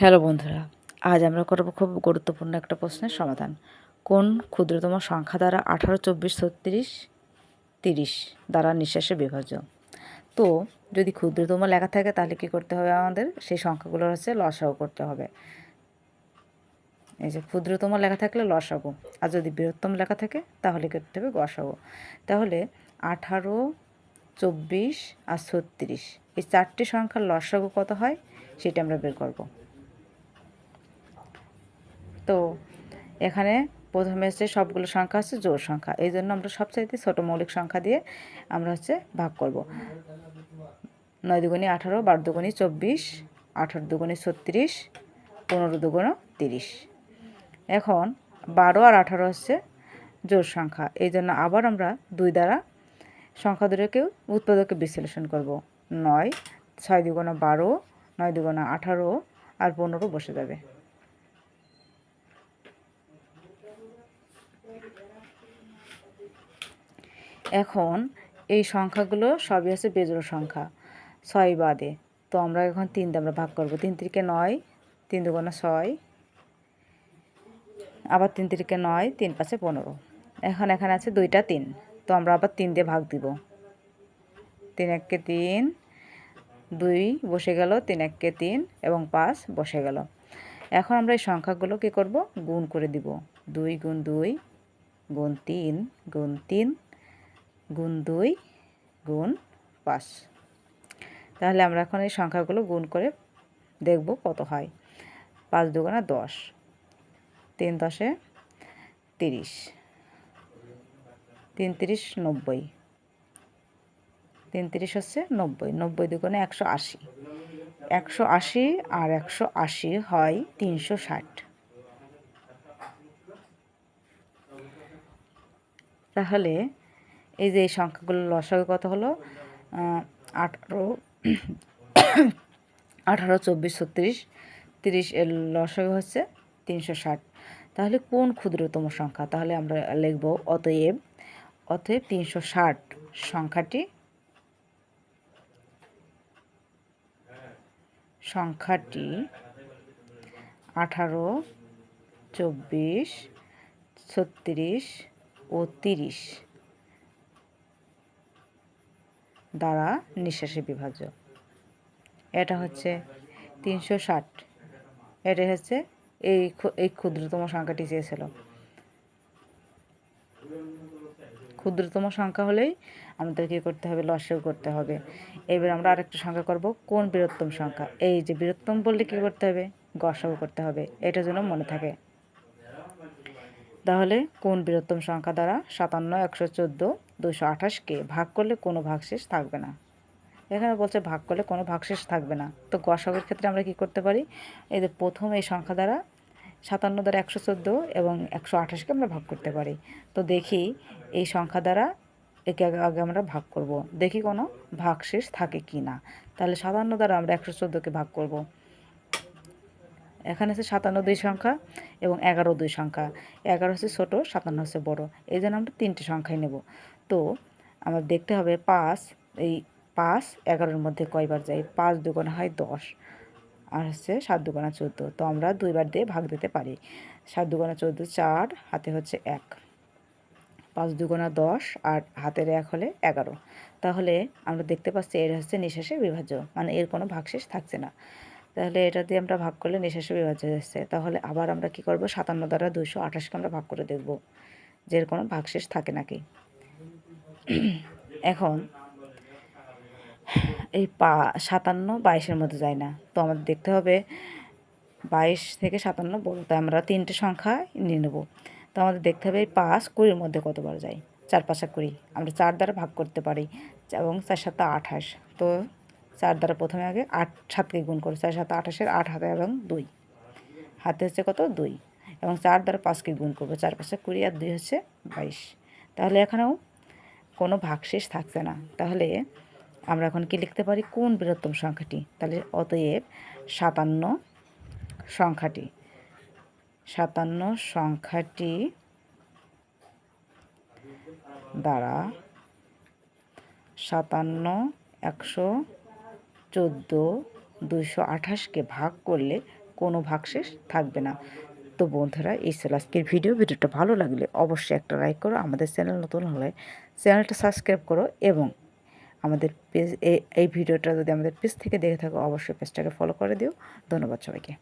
Hello বন্ধুরা, আজ আমরা করব খুব গুরুত্বপূর্ণ একটা প্রশ্নের সমাধান। কোন ক্ষুদ্রতম সংখ্যা দ্বারা আঠারো, চব্বিশ, ছত্রিশ, তিরিশ দ্বারা নিঃশ্বাসে বিভাজ্য? তো যদি ক্ষুদ্রতম লেখা থাকে তাহলে কি করতে হবে আমাদের? সেই সংখ্যাগুলোর হচ্ছে লসাগু করতে হবে। এই যে ক্ষুদ্রতম লেখা থাকলে লসাগু, আর যদি বৃহত্তম লেখা থাকে তাহলে করতে হবে গসাগু। তাহলে আঠারো, চব্বিশ আর ছত্রিশ, এই চারটি সংখ্যার লসাগু কত হয়? সেটা আমরা বের করব। তো এখানে প্রথমে হচ্ছে সবগুলো সংখ্যা হচ্ছে জোর সংখ্যা। এই জন্য আমরা সবচাইতে ছোটো মৌলিক সংখ্যা দিয়ে আমরা হচ্ছে ভাগ করব। নয় দুগুণি আঠারো, বারো দুগুণি চব্বিশ, আঠারো দুগুণি ছত্রিশ, পনেরো দুগুণ তিরিশ। এখন বারো আর আঠারো হচ্ছে জোর সংখ্যা। এই জন্য আবার আমরা দুই দ্বারা সংখ্যা দুটোকেও উৎপাদকে বিশ্লেষণ করব। নয়, ছয় দুগুণা বারো, নয় দুগুণা আঠারো আর পনেরো বসে যাবে। এখন এই সংখ্যাগুলো সবই আছে বেজোড় সংখ্যা, ছয় বাদে। তো আমরা এখন তিন দিয়ে আমরা ভাগ করব। তিন তিরিকে নয়, তিন দুগুণা ছয়, আবার তিন তিরিকে নয়, তিন পাঁচে পনেরো। এখন এখানে আছে দুইটা তিন, তো আমরা আবার তিন দিয়ে ভাগ দিব। তিন এককে তিন, দুই বসে গেল, তিন এককে তিন এবং পাঁচ বসে গেল। এখন আমরা এই সংখ্যাগুলো কী করব? গুণ করে দিব। দুই গুণ দুই, গুণ তিন গুণ তিন গুণ দুই গুণ পাঁচ। তাহলে আমরা এখন এই সংখ্যাগুলো গুণ করে দেখব কত হয়। পাঁচ দুগুণা দশ, তিন দশে তিরিশ, তিন তিরিশ নব্বই, তিন তিরিশ হচ্ছে নব্বই নব্বই দুগুণে একশো আশি। একশো আশি আর একশো আশি হয় তিনশো ষাট। তাহলে এই যে এই সংখ্যাগুলো লসাগু কত হলো? আঠারো আঠারো, চব্বিশ, ছত্রিশ, তিরিশ এর লসাগু হচ্ছে তিনশো ষাট। তাহলে কোন ক্ষুদ্রতম সংখ্যা? তাহলে আমরা লিখব অতএব অতএব তিনশো ষাট সংখ্যাটি সংখ্যাটি আঠারো, চব্বিশ, ছত্রিশ ও তিরিশ। দ্বারা নিঃশ্বাসে বিভাজ্য। এটা হচ্ছে তিনশো ষাট। এটা হচ্ছে এই এই ক্ষুদ্রতম সংখ্যাটি চেয়েছিল। ক্ষুদ্রতম সংখ্যা হলেই আমাদের কী করতে হবে? লসেও করতে হবে। এবার আমরা আরেকটা সংখ্যা করব, কোন বৃহত্তম সংখ্যা? এই যে বৃহত্তম বললে কী করতে হবে? গসাও করতে হবে। এটা যেন মনে থাকে। তাহলে কোন বৃহত্তম সংখ্যা দ্বারা সাতান্ন, একশো চোদ্দ দুশো আঠাশকে ভাগ করলে কোনো ভাগশেষ থাকবে না। এখানে বলছে ভাগ করলে কোনো ভাগশেষ থাকবে না। তো গসাগের ক্ষেত্রে আমরা কি করতে পারি? এই যে প্রথম এই সংখ্যা দ্বারা সাতান্ন দ্বারা একশো চোদ্দ এবং একশো আঠাশকে আমরা ভাগ করতে পারি। তো দেখি এই সংখ্যা দ্বারা একে আগে আমরা ভাগ করব। দেখি কোনো ভাগশেষ থাকে কি না। তাহলে সাতান্ন দ্বারা আমরা একশো চোদ্দোকে ভাগ করব। এখানে হচ্ছে সাতান্ন দুই সংখ্যা এবং এগারো দুই সংখ্যা। এগারো হচ্ছে ছোটো, সাতান্ন হচ্ছে বড়। এই জন্য আমরা তিনটে সংখ্যাই নেব। তো আমার দেখতে হবে পাঁচ, এই পাঁচ এগারোর মধ্যে কয়বার যায় পাঁচ দুগুণ হয় দশ আর হচ্ছে সাত দুগুণা চোদ্দ। তো আমরা দুইবার দিয়ে ভাগ দিতে পারি। সাত দুগুণা চোদ্দ চার, হাতে হচ্ছে এক। পাঁচ দুগুণা দশ আর হাতের এক হলে এগারো। তাহলে আমরা দেখতে পাচ্ছি এর হচ্ছে নিঃশ্বাসে বিভাজ্য। মানে এর কোনো ভাগশেষ থাকছে না। তাহলে এটা দিয়ে আমরা ভাগ করলে নিঃশ্বাসে বিভাজ্য যাচ্ছে তাহলে আবার আমরা কি করব? সাতান্ন দ্বারা দুশো আঠাশকে আমরা ভাগ করে দেখব যে এর কোনো ভাগশেষ থাকে নাকি। এখন এই পা সাতান্ন বাইশের মধ্যে যায় না। তো আমাদের দেখতে হবে বাইশ থেকে সাতান্ন বড়। তাই আমরা তিনটে সংখ্যা নিয়ে নেব। তো আমাদের দেখতে হবে এই পাঁচ কুড়ির মধ্যে কতবার যায়? চার পাঁচা কুড়ি। আমরা চার দ্বারা ভাগ করতে পারি। এবং চার সাতটা আঠাশ। তো চার দ্বারা প্রথমে আগে আট সাতকে গুণ করো। চার সাত আঠাশের আট হাতে এবং দুই। হাতে হচ্ছে কত? দুই। এবং চার দ্বারা পাঁচকে গুণ করব। চার পাঁচে কুড়ি আর দুই হচ্ছে বাইশ। তাহলে এখানেও কোনো ভাগশেষ থাকছে না। তাহলে আমরা এখন কি লিখতে পারি? কোন বৃহত্তম সংখ্যাটি? তাহলে অতএব সাতান্ন সংখ্যাটি। সাতান্ন সংখ্যাটি দ্বারা সাতান্ন একশো চোদ্দ দুশো আঠাশকে ভাগ করলে কোনো ভাগশেষ থাকবে না। তো বন্ধুরা, এই ছিল আজকের ভিডিও। ভিডিওটা ভালো লাগলে অবশ্যই একটা লাইক করো। আমাদের চ্যানেল নতুন হলে চ্যানেলটা সাবস্ক্রাইব করো এবং আমাদের পেজ এই ভিডিওটা যদি আমাদের পেজ থেকে দেখে থাকো, অবশ্যই পেজটাকে ফলো করে দিও। ধন্যবাদ সবাইকে।